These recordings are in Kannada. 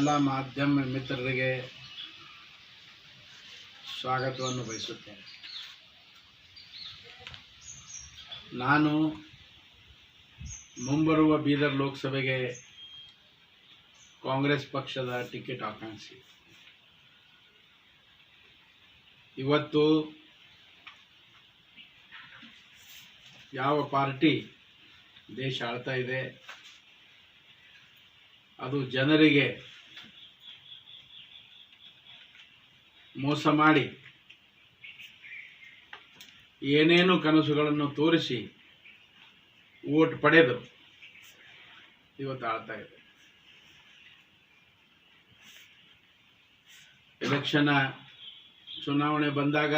ನನ್ನೆಲ್ಲ ಮಾಧ್ಯಮ ಮಿತ್ರರಿಗೆ ಸ್ವಾಗತವನ್ನು ಬಯಸುತ್ತೇನೆ. ನಾನು ಮುಂಬರುವ ಬೀದರ್ ಲೋಕಸಭೆಗೆ ಕಾಂಗ್ರೆಸ್ ಪಕ್ಷದ ಟಿಕೆಟ್ ಆಕಾಂಕ್ಷಿ. ಇವತ್ತು ಯಾವ ಪಾರ್ಟಿ ದೇಶ ಆಳ್ತಾ ಇದೆ, ಅದು ಜನರಿಗೆ ಮೋಸ ಮಾಡಿ ಏನೇನು ಕನಸುಗಳನ್ನು ತೋರಿಸಿ ಓಟ್ ಪಡೆದು ಇವತ್ತು ಆಳ್ತಾ ಇದೆ. ಎಲೆಕ್ಷನ್ ಚುನಾವಣೆ ಬಂದಾಗ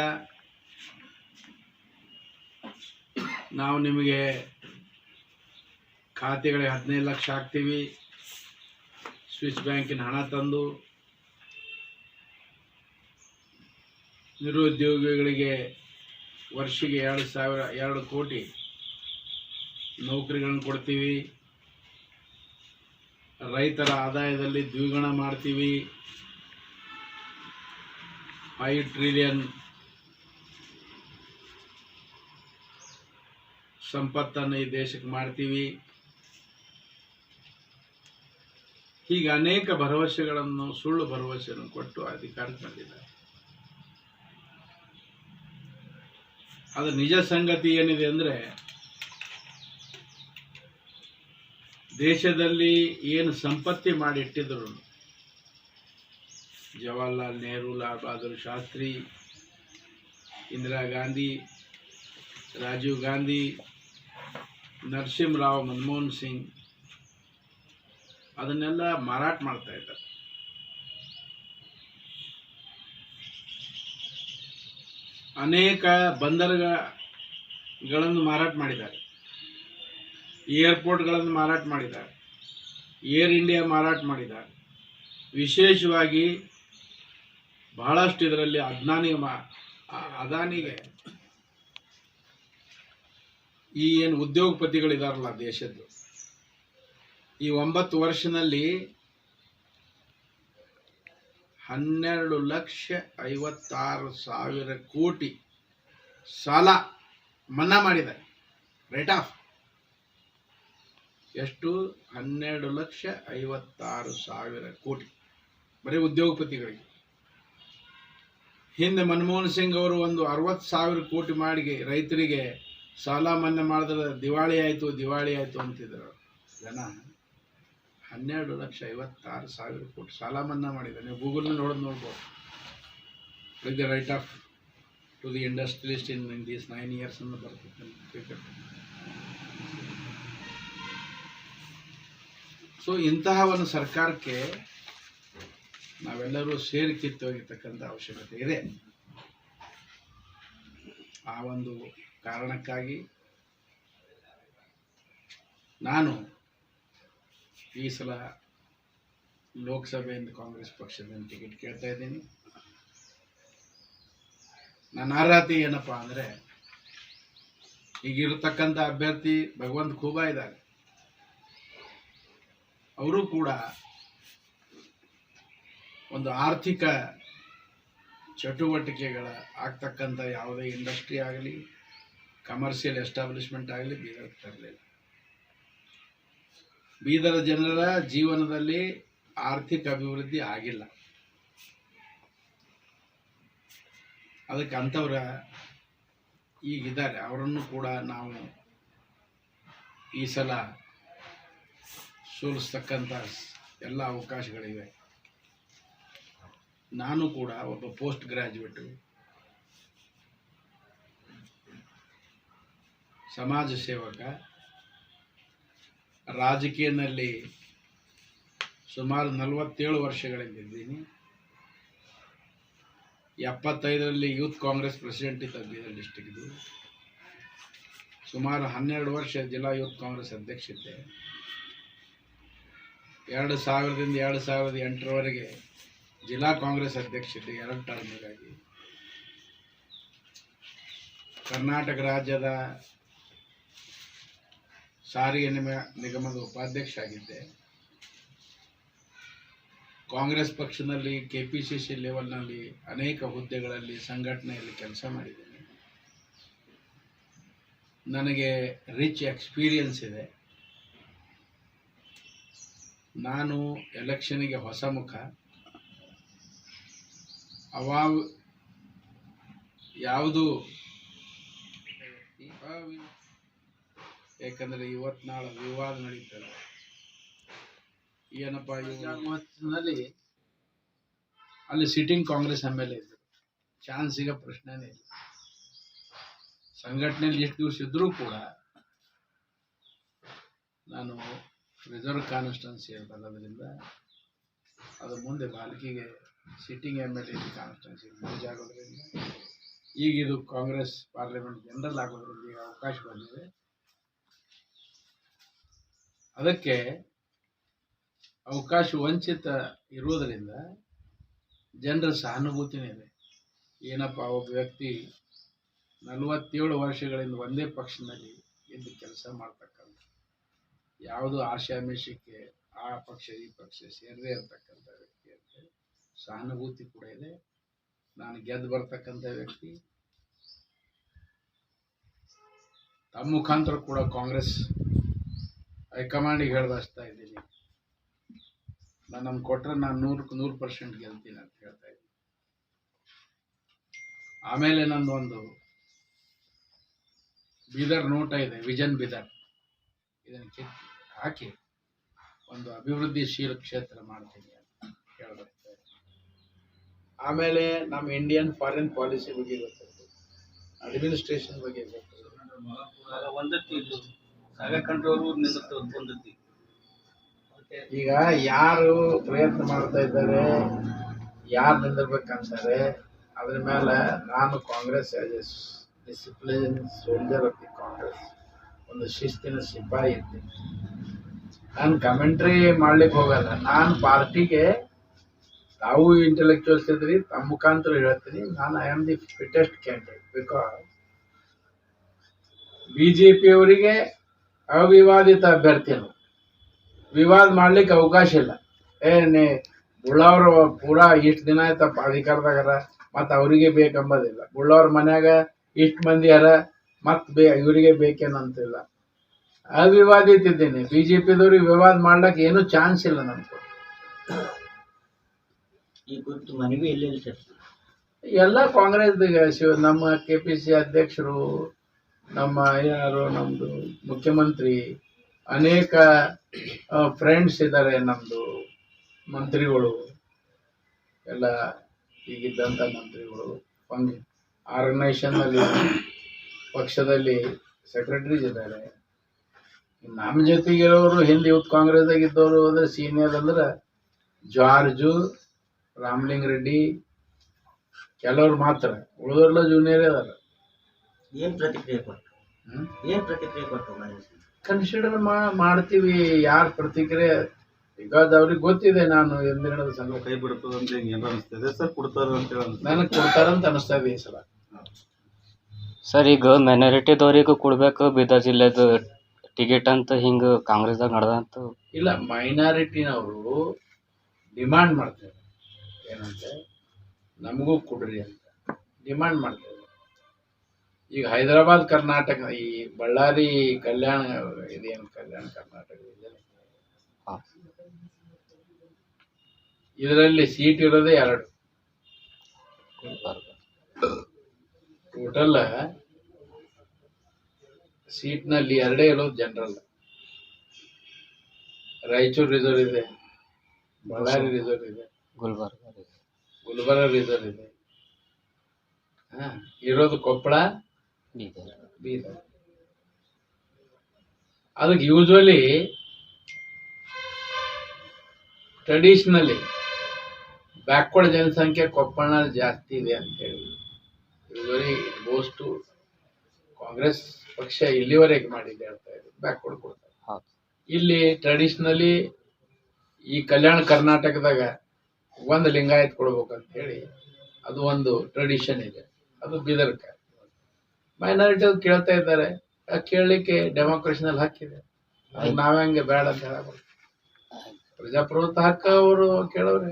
ನಾವು ನಿಮಗೆ ಖಾತೆಗಳಿಗೆ ಹದಿನೈದು ಲಕ್ಷ ಹಾಕ್ತೀವಿ. ಸ್ವಿಸ್ ಬ್ಯಾಂಕಿನ ಹಣ ತಂದು ನಿರುದ್ಯೋಗಿಗಳಿಗೆ ವರ್ಷಿಗೆ ಎರಡು ಸಾವಿರ, ಎರಡು ಕೋಟಿ ನೌಕರಿಗಳನ್ನು ಕೊಡ್ತೀವಿ. ರೈತರ ಆದಾಯದಲ್ಲಿ ದ್ವಿಗುಣ ಮಾಡ್ತೀವಿ. ಫೈವ್ ಟ್ರಿಲಿಯನ್ ಸಂಪತ್ತನ್ನು ಈ ದೇಶಕ್ಕೆ ಮಾಡ್ತೀವಿ. ಹೀಗೆ ಅನೇಕ ಭರವಸೆಗಳನ್ನು, ಸುಳ್ಳು ಭರವಸೆಯನ್ನು ಕೊಟ್ಟು ಅಧಿಕಾರಕ್ಕೆ ಬಂದಿದ್ದಾರೆ. ಅದು ನಿಜ ಸಂಗತಿ ಏನಿದೆ ಅಂದರೆ, ದೇಶದಲ್ಲಿ ಏನು ಸಂಪತ್ತಿ ಮಾಡಿಟ್ಟಿದ್ರು, ಜವಾಹರ್ಲಾಲ್ ನೆಹರು, ಲಾಲ್ ಬಹದ್ದೂರ್ ಶಾಸ್ತ್ರಿ, ಇಂದಿರಾ ಗಾಂಧಿ, ರಾಜೀವ್ ಗಾಂಧಿ, ನರಸಿಂಹರಾವ್ ಮನಮೋಹನ್ ಸಿಂಗ್, ಅದನ್ನೆಲ್ಲ ಮಾರಾಟ ಮಾಡ್ತಾ ಇದ್ದಾರೆ. ಅನೇಕ ಬಂದರುಗಳನ್ನು ಮಾರಾಟ ಮಾಡಿದ್ದಾರೆ. ಏರ್ಪೋರ್ಟ್ಗಳನ್ನು ಮಾರಾಟ ಮಾಡಿದ್ದಾರೆ. ಏರ್ ಇಂಡಿಯಾ ಮಾರಾಟ ಮಾಡಿದ್ದಾರೆ. ವಿಶೇಷವಾಗಿ ಬಹಳಷ್ಟು ಇದರಲ್ಲಿ ಅಜ್ಞಾನಿ ಮಾ ಅದಾನಿಗೆ ಈ ಏನು ಉದ್ಯೋಗಪತಿಗಳಿದಾರಲ್ಲ ದೇಶದ್ದು. ಈ ಒಂಬತ್ತು ವರ್ಷದಲ್ಲಿ ಹನ್ನೆರಡು ಲಕ್ಷ ಐವತ್ತಾರು ಸಾವಿರ ಕೋಟಿ ಸಾಲ ಮನ್ನಾ ಮಾಡಿದ್ದಾರೆ. ರೇಟ್ ಆಫ್ ಎಷ್ಟು? ಹನ್ನೆರಡು ಲಕ್ಷ ಐವತ್ತಾರು ಸಾವಿರ ಕೋಟಿ. ಬರೀ ಉದ್ಯೋಗಪತಿಗಳಿಗೆ. ಹಿಂದೆ ಮನಮೋಹನ್ ಸಿಂಗ್ ಅವರು ಒಂದು ಅರವತ್ತು ಸಾವಿರ ಕೋಟಿ ಮಾಡಿ ರೈತರಿಗೆ ಸಾಲ ಮನ್ನಾ ಮಾಡಿದ್ರೆ ದಿವಾಳಿ ಆಯಿತು ದಿವಾಳಿ ಆಯಿತು ಅಂತಿದ್ರು ಜನ. ಹನ್ನೆರಡು ಲಕ್ಷ ಐವತ್ತಾರು ಸಾವಿರ ಕೋಟಿ ಸಾಲ ಮನ್ನಾ ಮಾಡಿದೆ ನೀವು ಗೂಗಲ್ನ ನೋಡೋದು ನೋಡ್ಬೋದು. With the write off to the industrialist in in these nine years ಅನ್ನು ಬರ್ತದೆ ಸೊ ಇಂತಹ ಒಂದು ಸರ್ಕಾರಕ್ಕೆ ನಾವೆಲ್ಲರೂ ಸೇರಿ ಕಿತ್ತೋಗಿರ್ತಕ್ಕಂಥ ಅವಶ್ಯಕತೆ ಇದೆ. ಆ ಒಂದು ಕಾರಣಕ್ಕಾಗಿ ನಾನು ಈ ಸಲ ಲೋಕಸಭೆಯಿಂದ ಕಾಂಗ್ರೆಸ್ ಪಕ್ಷದಿಂದ ಟಿಕೆಟ್ ಕೇಳ್ತಾ ಇದ್ದೀನಿ. ನನ್ನ ಅರ್ಹತೆ ಏನಪ್ಪ ಅಂದರೆ, ಈಗಿರತಕ್ಕಂಥ ಅಭ್ಯರ್ಥಿ ಭಗವಂತ ಖೂಬಾ ಇದ್ದಾರೆ. ಅವರು ಕೂಡ ಒಂದು ಆರ್ಥಿಕ ಚಟುವಟಿಕೆಗಳ ಆಗ್ತಕ್ಕಂಥ ಯಾವುದೇ ಇಂಡಸ್ಟ್ರಿ ಆಗಲಿ ಕಮರ್ಷಿಯಲ್ ಎಸ್ಟಾಬ್ಲಿಷ್ಮೆಂಟ್ ಆಗಲಿ ಬೀದರ್ ತರಲಿಲ್ಲ ಬೀದರ ಜನರ ಜೀವನದಲ್ಲಿ ಆರ್ಥಿಕ ಅಭಿವೃದ್ಧಿ ಆಗಿಲ್ಲ. ಅದಕ್ಕೆ ಅಂಥವ್ರ ಈಗಿದ್ದಾರೆ ಅವರನ್ನು ಕೂಡ ನಾವು ಈ ಸಲ ಸೋಲಿಸ್ತಕ್ಕಂಥ ಎಲ್ಲ ಅವಕಾಶಗಳಿವೆ. ನಾನು ಕೂಡ ಒಬ್ಬ ಪೋಸ್ಟ್ ಗ್ರ್ಯಾಜುಯೇಟು ಸಮಾಜ ಸೇವಕ. ರಾಜಕೀಯದಲ್ಲಿ ಸುಮಾರು ನಲವತ್ತೇಳು ವರ್ಷಗಳಿಂದ ಇದ್ದೀನಿ. ಎಪ್ಪತ್ತೈದರಲ್ಲಿ ಯೂತ್ ಕಾಂಗ್ರೆಸ್ ಪ್ರೆಸಿಡೆಂಟ್ ಇದ್ದ ಬೀದರ್ ಡಿಸ್ಟಿಕ್ದು ಸುಮಾರು ಹನ್ನೆರಡು ವರ್ಷ ಜಿಲ್ಲಾ ಯೂತ್ ಕಾಂಗ್ರೆಸ್ ಅಧ್ಯಕ್ಷ ಇದ್ದೆ. ಎರಡು ಸಾವಿರದಿಂದ ಎರಡು ಸಾವಿರದ ಎಂಟರವರೆಗೆ ಜಿಲ್ಲಾ ಕಾಂಗ್ರೆಸ್ ಅಧ್ಯಕ್ಷ ಇದ್ದೆ ಎರಡು ಟರ್ಮಿಗಾಗಿ. ಕರ್ನಾಟಕ ರಾಜ್ಯದ ಸಾರಿಗೆ ನಿಗಮದ ಉಪಾಧ್ಯಕ್ಷ ಆಗಿದ್ದೆ ಕಾಂಗ್ರೆಸ್ ಪಕ್ಷದಲ್ಲಿ ಕೆ ಪಿ ಸಿ ಸಿ ಲೆವೆಲ್ನಲ್ಲಿ ಅನೇಕ ಹುದ್ದೆಗಳಲ್ಲಿ ಸಂಘಟನೆಯಲ್ಲಿ ಕೆಲಸ ಮಾಡಿದ್ದೇನೆ. ನನಗೆ ರಿಚ್ ಎಕ್ಸ್ಪೀರಿಯನ್ಸ್ ಇದೆ. ನಾನು ಎಲೆಕ್ಷನ್ಗೆ ಹೊಸ ಮುಖ. ಅವಾಗ ಯಾವುದು? ಯಾಕಂದರೆ ಇವತ್ತು ನಾಳೆ ವಿವಾದ ನಡೀತದೆ. ಏನಪ್ಪ ಇವತ್ತಿನಲ್ಲಿ ಅಲ್ಲಿ sitting Congress M L A ಇದ್ದರು ಚಾನ್ಸ್ ಸಿಗೋ ಪ್ರಶ್ನೆನೇ ಇಲ್ಲ. ಸಂಘಟನೆಯಲ್ಲಿ ಎಷ್ಟು ದಿವಸ ಇದ್ದರೂ ಕೂಡ ನಾನು ರಿಸರ್ವ್ ಕಾನ್ಸ್ಟನ್ಸಿ ಬರೋದ್ರಿಂದ ಅದು ಮುಂದೆ ಬಾಲ್ಕಿಗೆ sitting M L A constituency manage ಆಗೋದ್ರಿಂದ, ಈಗ ಇದು ಕಾಂಗ್ರೆಸ್ ಪಾರ್ಲಿಮೆಂಟ್ ಜನರಲ್ ಆಗೋದ್ರಿಂದ ಈಗ ಅವಕಾಶ ಬಂದಿದೆ. ಅದಕ್ಕೆ ಅವಕಾಶ ವಂಚಿತ ಇರುವುದರಿಂದ ಜನರ ಸಹಾನುಭೂತಿನೇ ಇದೆ ಏನಪ್ಪ ಒಬ್ಬ ವ್ಯಕ್ತಿ ನಲವತ್ತೇಳು ವರ್ಷಗಳಿಂದ ಒಂದೇ ಪಕ್ಷದಲ್ಲಿ ಎಂದು ಕೆಲಸ ಮಾಡ್ತಕ್ಕಂಥ, ಯಾವುದು ಆಶಾಮಿಷಕ್ಕೆ ಆ ಪಕ್ಷ, ಈ ಪಕ್ಷ ಸೇರದೇ ಇರತಕ್ಕಂಥ ವ್ಯಕ್ತಿ ಅಂತ ಸಹಾನುಭೂತಿ ಕೂಡ ಇದೆ. ನಾನು ಗೆದ್ದು ಬರ್ತಕ್ಕಂಥ ವ್ಯಕ್ತಿ. ತಮ್ಮ ಮುಖಾಂತರ ಕೂಡ ಕಾಂಗ್ರೆಸ್ ಹೈಕಮಾಂಡಿಗೆ ಹೇಳ್ದಸ್ತಾ ಇದ್ದೀನಿ. ನಾನು ನಮ್ಗೆ ಕೊಟ್ಟರೆ ನಾನು ನೂರಕ್ಕೆ ನೂರು ಪರ್ಸೆಂಟ್ ಗೆಲ್ತೀನಿ ಅಂತ ಹೇಳ್ತಾ ಇದ್ದೀನಿ. ಆಮೇಲೆ ನಂದು ಒಂದು ಬೀದರ್ ನೋಟ ಇದೆ, ವಿಜನ್ ಬೀದರ್. ಇದನ್ನು ಕಿತ್ತು ಹಾಕಿ ಒಂದು ಅಭಿವೃದ್ಧಿಶೀಲ ಕ್ಷೇತ್ರ ಮಾಡ್ತೀನಿ ಅಂತ ಹೇಳ್ಬೇಕು ಆಮೇಲೆ ನಮ್ಮ ಇಂಡಿಯನ್ ಫಾರಿನ್ ಪಾಲಿಸಿ ಬಗ್ಗೆ ಗೊತ್ತಿರ್ತದೆ ಅಡ್ಮಿನಿಸ್ಟ್ರೇಷನ್ ಬಗ್ಗೆ ಗೊತ್ತಿರ್ತದೆ ಒಂದತ್ತಿ ಈಗ ಯಾರು ಪ್ರಯತ್ನ ಮಾಡ್ತಾ ಇದ್ದಾರೆ, ಯಾರು ನಿಂದಿರ್ಬೇಕಂತಾರೆ, ಅದ್ರ ಮೇಲೆ ನಾನು Congress discipline soldier of the Congress ಒಂದು ಶಿಸ್ತಿನ ಸಿಪಾಯಿ ಇದ್ದೀನಿ. ನಾನು ಕಮೆಂಟ್ರಿ ಮಾಡ್ಲಿಕ್ಕೆ ಹೋಗಲ್ಲ. ನಾನು ಪಾರ್ಟಿಗೆ ತಾವು ಇಂಟೆಲೆಕ್ಚುಯಲ್ಸ್ ಇದ್ರಿ, ತಮ್ಮ ಮುಖಾಂತರ ಹೇಳ್ತೀನಿ. ನಾನು I am the fittest candidate because B J ಪಿಯವರಿಗೆ ಅವಿವಾದಿತ ಅಭ್ಯರ್ಥಿ ನಾವು ವಿವಾದ ಮಾಡ್ಲಿಕ್ಕೆ ಅವಕಾಶ ಇಲ್ಲ. ಏ ನೀ ಬುಳ್ಳವ್ರು ಪೂರಾ ಇಷ್ಟು ದಿನ ಆಯ್ತಪ್ಪ ಅಧಿಕಾರದಾಗರ ಮತ್ತು ಅವರಿಗೆ ಬೇಕಂಬದಿಲ್ಲ. ಬುಳ್ಳವ್ರ ಮನ್ಯಾಗ ಇಷ್ಟು ಮಂದಿ ಅರ ಮತ್ತು ಬೇ ಇವರಿಗೆ ಬೇಕೇನಂತಿಲ್ಲ. ಅವಿವಾದಿತ ಇದ್ದೀನಿ ಬಿ ಜೆ ಪಿದವ್ರಿಗೆ ವಿವಾದ ಮಾಡ್ಲಿಕ್ಕೆ ಏನೂ ಚಾನ್ಸ್ ಇಲ್ಲ ನಮ್ಗೆ. ಈ ಕುರಿತು ಮನವಿ ಎಲ್ಲೆಲ್ಲಿ ಸರ್? ಎಲ್ಲ ಕಾಂಗ್ರೆಸ್ ಶಿವ ನಮ್ಮ ಕೆ ಪಿ ಸಿ ಅಧ್ಯಕ್ಷರು ನಮ್ಮ ಯಾರು ನಮ್ಮದು ಮುಖ್ಯಮಂತ್ರಿ, ಅನೇಕ ಫ್ರೆಂಡ್ಸ್ ಇದ್ದಾರೆ ನಮ್ಮದು ಮಂತ್ರಿಗಳು. ಎಲ್ಲ ಈಗಿದ್ದಂಥ ಮಂತ್ರಿಗಳು. ಫಂಗ್ ಆರ್ಗನೈಸೇಷನ್ನಲ್ಲಿ ಪಕ್ಷದಲ್ಲಿ ಸೆಕ್ರೆಟರೀಸ್ ಇದ್ದಾರೆ. ನಮ್ಮ ಜೊತೆಗಿರೋರು ಹಿಂದೆ ಯೂತ್ ಕಾಂಗ್ರೆಸ್ದಾಗ ಇದ್ದವರು ಅಂದ್ರೆ ಸೀನಿಯರ್ ಅಂದ್ರೆ ಜಾರ್ಜು, ರಾಮಲಿಂಗ ರೆಡ್ಡಿ, ಕೆಲವ್ರು ಮಾತ್ರ. ಉಳಿದವ್ರೆಲ್ಲ ಜೂನಿಯರ್ ಅದಾರ ಏನ್ ಪ್ರತಿಕ್ರಿಯೆ ಕೊಟ್ಟು ಏನ್ ಪ್ರತಿಕ್ರಿಯೆ ಕೊಟ್ಟು ಕನ್ಸಿಡರ್ ಮಾಡ್ತೀವಿ ಯಾರು ಪ್ರತಿಕ್ರಿಯೆ? ಈಗ ಅವ್ರಿಗೆ ಗೊತ್ತಿದೆ ನಾನು ಎಂದಿನದ ಸಂಘ ಕೈ ಬಿಡ್ತದೆ ಅಂತ ಏನು ಅನಿಸ್ತದೆ ಸರ್ ಕೊಡ್ತಾರ ಅಂತ ಹೇಳಿ ನನಗೆ ಕೊಡ್ತಾರಂತ ಅನಿಸ್ತಾ ಇದೆ ಈ ಸಲ. ಸರ್ ಈಗ ಮೈನಾರಿಟಿದವ್ರಿಗೂ ಕೊಡ್ಬೇಕು ಬೀದರ್ ಜಿಲ್ಲೆದು ಟಿಕೆಟ್ ಅಂತ ಹಿಂಗೆ ಕಾಂಗ್ರೆಸ್ದಾಗ ನಡೆದಂತ ಇಲ್ಲ ಮೈನಾರಿಟಿನವರು ಡಿಮಾಂಡ್ ಮಾಡ್ತಾರೆ. ಏನಂತೆ ನಮಗೂ ಕೊಡ್ರಿ ಅಂತ. ಡಿಮಾಂಡ್ ಮಾಡ್ತಾರೆ. ಈಗ ಹೈದರಾಬಾದ್ ಕರ್ನಾಟಕ ಈ ಬಳ್ಳಾರಿ ಕಲ್ಯಾಣ ಇದೇನು ಕಲ್ಯಾಣ ಕರ್ನಾಟಕ ಇದರಲ್ಲಿ ಸೀಟ್ ಇರೋದೇ ಎರಡು. ಟೋಟಲ್ ಸೀಟ್ನಲ್ಲಿ ಎರಡೇ ಇರೋದು ಜನರಲ್ ರಾಯಚೂರು ರಿಸರ್ವ್ ಇದೆ ಬಳ್ಳಾರಿ ರಿಸರ್ವ್ ಇದೆ ಗುಲ್ಬರ್ಗ ಗುಲ್ಬರ್ಗ ರಿಸರ್ವ್ ಇದೆ. ಇರೋದು ಕೊಪ್ಪಳ ಬೀದರ್ ಬೀದರ್ ಅದಕ್ಕೆ ಯೂಶ್ವಲಿ ಟ್ರೆಡಿಷ್ನಲಿ ಬ್ಯಾಕ್ವರ್ಡ್ ಜನಸಂಖ್ಯೆ ಕೊಪ್ಪಳ ಜಾಸ್ತಿ ಇದೆ ಅಂತೇಳಿ ಯೂಶ್ವಲಿ ಗೋಸ್ ಟು ಕಾಂಗ್ರೆಸ್ ಪಕ್ಷ ಇಲ್ಲಿವರೆಗೆ ಮಾಡಿದೆ ಹೇಳ್ತಾ ಇದ್ರು ಬ್ಯಾಕ್ವರ್ಡ್ ಕೊಡ್ತಾರೆ. ಇಲ್ಲಿ ಟ್ರೆಡಿಷ್ನಲಿ ಈ ಕಲ್ಯಾಣ ಕರ್ನಾಟಕದಾಗ ಒಂದು ಲಿಂಗಾಯತ್ ಕೊಡ್ಬೇಕಂತ ಹೇಳಿ ಅದು ಒಂದು ಟ್ರೆಡಿಷನ್ ಇದೆ. ಅದು ಬೀದರ್ಕ. ಮೈನಾರಿಟಿ ಕೇಳ್ತಾ ಇದ್ದಾರೆ ಕೇಳಲಿಕ್ಕೆ ಡೆಮೋಕ್ರೇಷನಲ್ಲಿ ಹಾಕಿದೆ. ಹೆಂಗೆ ಬೇಡ ಅಂತ ಹೇಳಬಹುದು ಪ್ರಜಾಪ್ರಭುತ್ವ ಹಕ್ಕ ಅವರು ಕೇಳೋರೆ.